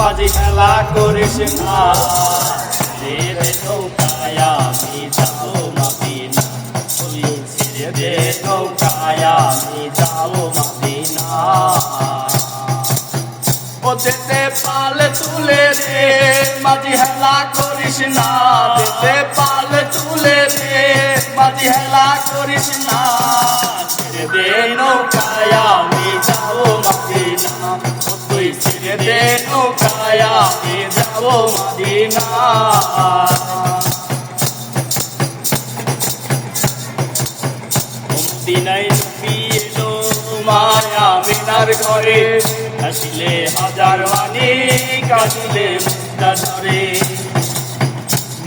মাঝে খেলা করিস না। দে নৌকায় আমি যাব মদিনা। ছেড়ে নৌকায় আমি যাব মদিনা। ও দেতে পাল তুলে দে, মাঝি হেলা করিস না। দেতে পাল তুলে দে মাঝি হেলা করিস না। ছেড়ে দে নৌকায়, আমি যাব মাদিনা। তুই ছেড়ে দে নৌকায়, আমি যাব মাদিনা। দিনাই নবী এলো মায়া মিনার ঘরে। হাসিলে হাজার মানি কাঁদিলে মুক্তা ধরে।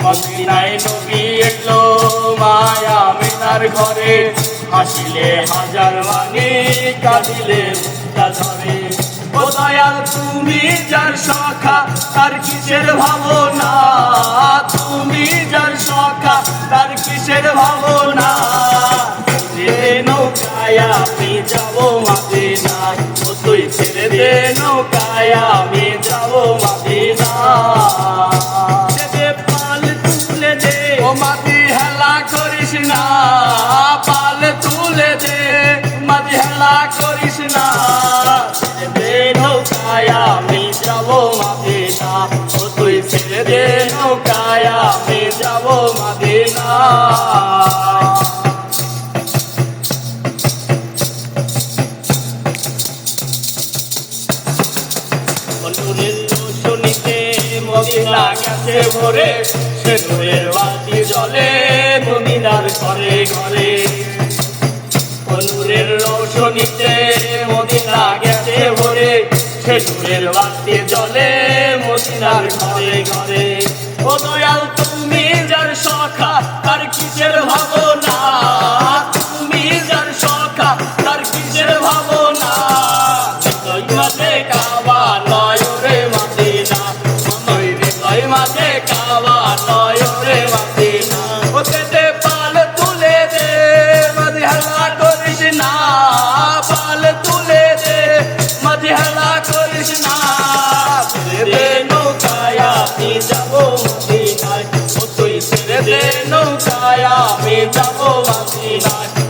মদিনায় নবী এলো মায়া মিনার ঘরে হাসিলে হাজার মানি কাঁদিলে দয়াল, তুমি যার তার কিসের ভাবনা? তুমি যার সখা তার কিসের ভাবনা? আমি যাব মাদিনা ও তুই ছেড়ে দে নৌকায় আমি করিস না পাল তুলে দে মাদি হেলা করিস না দে নৌকায়, আমি যাব মাদিনা ও তুই ছেড়ে দে নৌকায়, আমি যাব মাদিনা মদিনা গেছে ভরে, সে নূরের বাতি জলে মদিনার ঘরে ঘরে। নূরের রোশনীতে মদিনা গেছে ভরে, সে নূরের বাতি জলে মদিনার ঘরে ঘরে। ও দয়াল তুমি যার সখা নৌকায় আমি